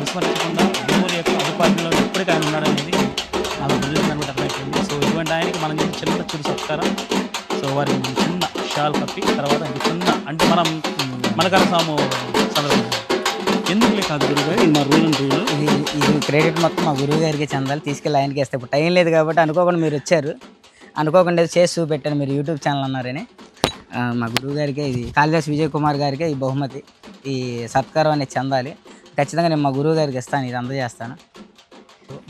విస్మరించకుండా గురువుల యొక్క అధిపార్యంలో ఎప్పటికీ ఆయన ఉన్నాడనేది నాకు గురువు కూడా అర్థమైపోయింది సో ఇటువంటి ఆయనకి మనం చేసే చిన్న చూడు సత్కారం సో వారికి చిన్న షాల్ కప్పి తర్వాత చిన్న అంటే మనం మనకర సాము సందర్భం ఎందుకు కాదు గురుగారు? ఇది మా రూల్ రూల్ ఇది క్రెడిట్ మొత్తం మా గురువు గారికి చెందాలి తీసుకెళ్ళి ఆయనకి వేస్తే ఇప్పుడు టైం లేదు కాబట్టి అనుకోకుండా మీరు వచ్చారు. అనుకోకుండా చేసి చూపెట్టాను మీరు యూట్యూబ్ ఛానల్ అన్నారని. మా గురువు గారికి ఇది కాళిదాస్ విజయ్ కుమార్ గారికి ఈ బహుమతి ఈ సత్కారం అనేది చెందాలి. ఖచ్చితంగా నేను మా గురువు గారికి ఇస్తాను ఇది అందజేస్తాను.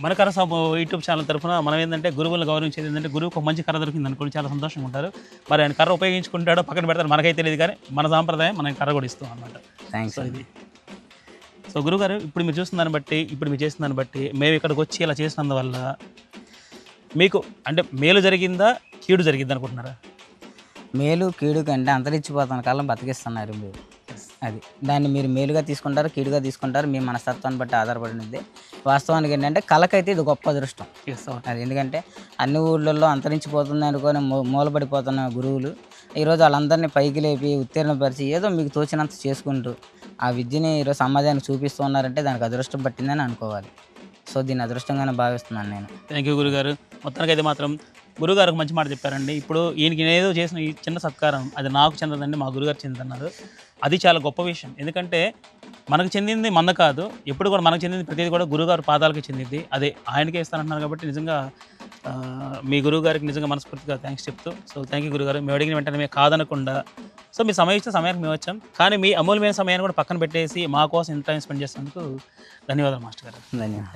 మనకర సాము యూట్యూబ్ ఛానల్ తరఫున మనం ఏంటంటే గురువులను గౌరవించేది ఏంటంటే గురువుకు ఒక మంచి కర్ర దొరికింది అనుకోండి చాలా సంతోషంగా ఉంటారు. మరి ఆయన కర్ర ఉపయోగించుకుంటాడో పక్కన పెడతారు మనకైతే తెలియదు కానీ మన సాంప్రదాయం మనం కర్ర కూడా ఇస్తాం అన్నమాట. థ్యాంక్స్ ఇది. సో గురుగారు ఇప్పుడు మీరు చూస్తున్న దాన్ని బట్టి ఇప్పుడు మీరు చేసిన దాన్ని బట్టి మేము ఇక్కడికి వచ్చి ఇలా చేసినందువల్ల మీకు అంటే మేలు జరిగిందా కీడు జరిగింది అనుకుంటున్నారా? మేలు కీడు కంటే అంతరించిపోతున్న కాలం బతికిస్తున్నారు మీరు. అది. దాన్ని మీరు మేలుగా తీసుకుంటారు కీడుగా తీసుకుంటారు మీ మనస్తత్వాన్ని బట్టి ఆధారపడినది. వాస్తవానికి ఏంటంటే కళకైతే ఇది గొప్ప అదృష్టం. అది ఎందుకంటే అన్ని ఊళ్ళల్లో అంతరించిపోతుంది అనుకొని మూలపడిపోతున్న గురువులు ఈరోజు వాళ్ళందరినీ పైకి లేపి ఉత్తీర్ణపరిచి ఏదో మీకు తోచినంత చేసుకుంటూ ఆ విద్యని ఈరోజు సమాజానికి చూపిస్తూ ఉన్నారంటే దానికి అదృష్టం పట్టిందని అనుకోవాలి. సో దీన్ని అదృష్టంగానే భావిస్తున్నాను నేను. థ్యాంక్ యూ గురుగారు. మొత్తానికి అయితే మాత్రం గురుగారు ఒక మంచి మాట చెప్పారండి. ఇప్పుడు ఈయనకి ఏదో చేసిన ఈ చిన్న సత్కారం అది నాకు చెందదండి మా గురుగారు చెందన్నారు అది చాలా గొప్ప విషయం. ఎందుకంటే మనకు చెందింది మంద కాదు ఎప్పుడు కూడా మనకు చెందింది ప్రతిదీ కూడా గురుగారు పాదాలకి చెందింది. అదే ఆయనకే ఇస్తానంటున్నారు కాబట్టి నిజంగా మీ గురువుగారికి నిజంగా మనస్ఫూర్తిగా థ్యాంక్స్ చెప్తూ సో థ్యాంక్ యూ గురుగారు. మేము అడిగిన వెంటనే మేము కాదనకుండా సో మీ సమయం ఇచ్చిన సమయానికి మేము వచ్చాం. కానీ మీ అమూల్యమైన సమయాన్ని కూడా పక్కన పెట్టేసి మా కోసం ఇంత టైం స్పెండ్ చేసినందుకు ధన్యవాదాలు మాస్టర్ గారు. ధన్యవాదాలు.